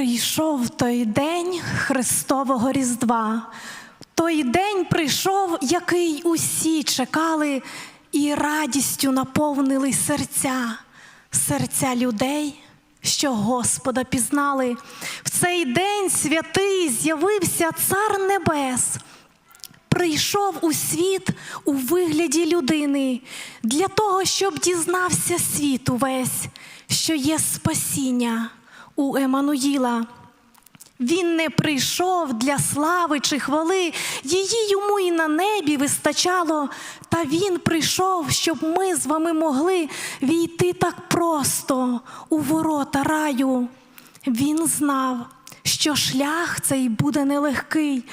Прийшов той день Христового Різдва. Той день прийшов, який усі чекали, і радістю наповнили серця, серця людей, що Господа пізнали. В цей день святий з'явився Цар Небес. Прийшов у світ у вигляді людини для того, щоб дізнався світ увесь, що є спасіння у Еммануїла. Він не прийшов для слави чи хвали, її йому і на небі вистачало. Та він прийшов, щоб ми з вами могли війти так просто у ворота раю. Він знав, що шлях цей буде нелегкий.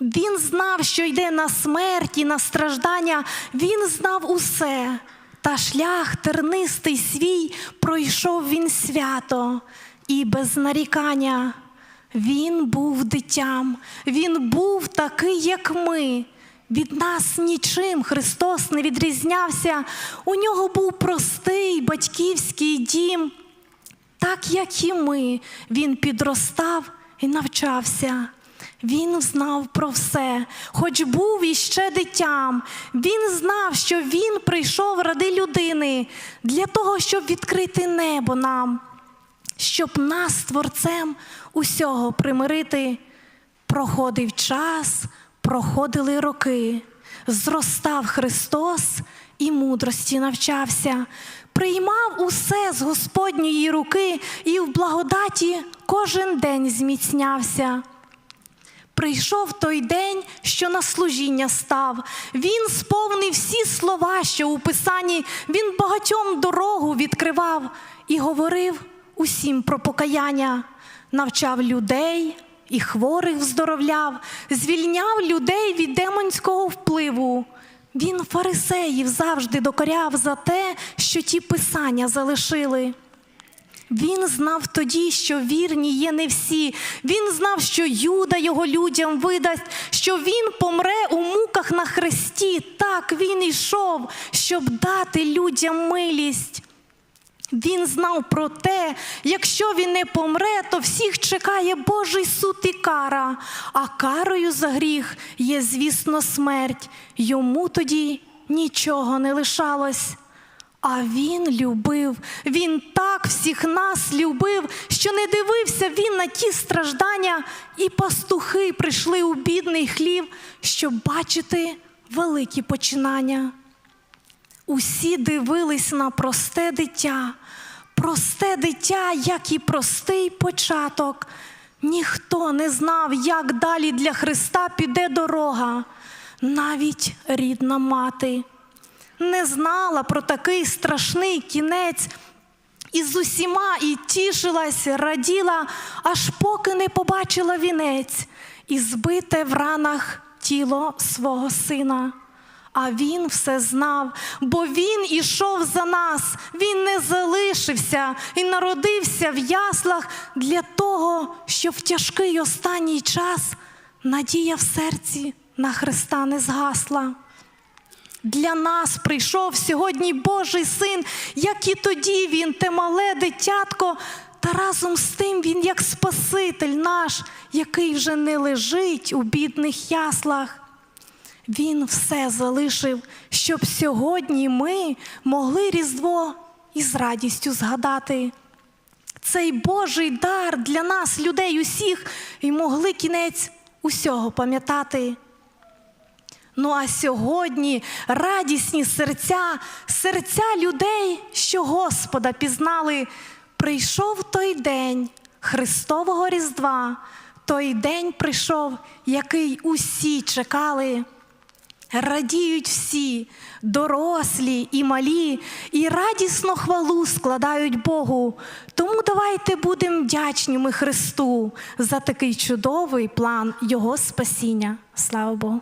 Він знав, що йде на смерть і на страждання. Він знав усе. Та шлях тернистий свій пройшов він свято і без нарікання. Він був дитям, він був такий, як ми. Від нас нічим Христос не відрізнявся. У нього був простий батьківський дім. Так як і ми, він підростав і навчався. Він знав про все, хоч був іще дитям. Він знав, що він прийшов ради людини для того, щоб відкрити небо нам, щоб нас Творцем усього примирити. Проходив час, проходили роки, зростав Христос і мудрості навчався, приймав усе з Господньої руки і в благодаті кожен день зміцнявся. Прийшов той день, що на служіння став. Він сповнив всі слова, що у Писанні він багатьом дорогу відкривав і говорив усім про покаяння, навчав людей і хворих вздоровляв, звільняв людей від демонського впливу. Він фарисеїв завжди докоряв за те, що ті писання залишили. Він знав тоді, що вірні є не всі. Він знав, що Юда його людям видасть, що він помре у муках на хресті. Так він йшов, щоб дати людям милість. Він знав про те, якщо він не помре, то всіх чекає Божий суд і кара, а карою за гріх є, звісно, смерть. Йому тоді нічого не лишалось. А він любив, він так всіх нас любив, що не дивився він на ті страждання, і пастухи прийшли у бідний хлів, щоб бачити великі починання. Усі дивились на просте дитя, просте дитя, як і простий початок. Ніхто не знав, як далі для Христа піде дорога, навіть рідна мати не знала про такий страшний кінець. І з усіма і тішилась, раділа, аж поки не побачила вінець і збите в ранах тіло свого сина. А він все знав, бо він ішов за нас, він не залишився і народився в яслах для того, щоб в тяжкий останній час надія в серці на Христа не згасла. Для нас прийшов сьогодні Божий син, як і тоді він, те мале дитятко, та разом з тим він, як Спаситель наш, який вже не лежить у бідних яслах. Він все залишив, щоб сьогодні ми могли Різдво із радістю згадати. Цей Божий дар для нас, людей усіх, і могли кінець усього пам'ятати. Ну а сьогодні радісні серця, серця людей, що Господа пізнали, прийшов той день Христового Різдва, той день прийшов, який усі чекали. Радіють всі, дорослі і малі, і радісно хвалу складають Богу. Тому давайте будемо вдячними Христу за такий чудовий план Його спасіння. Слава Богу.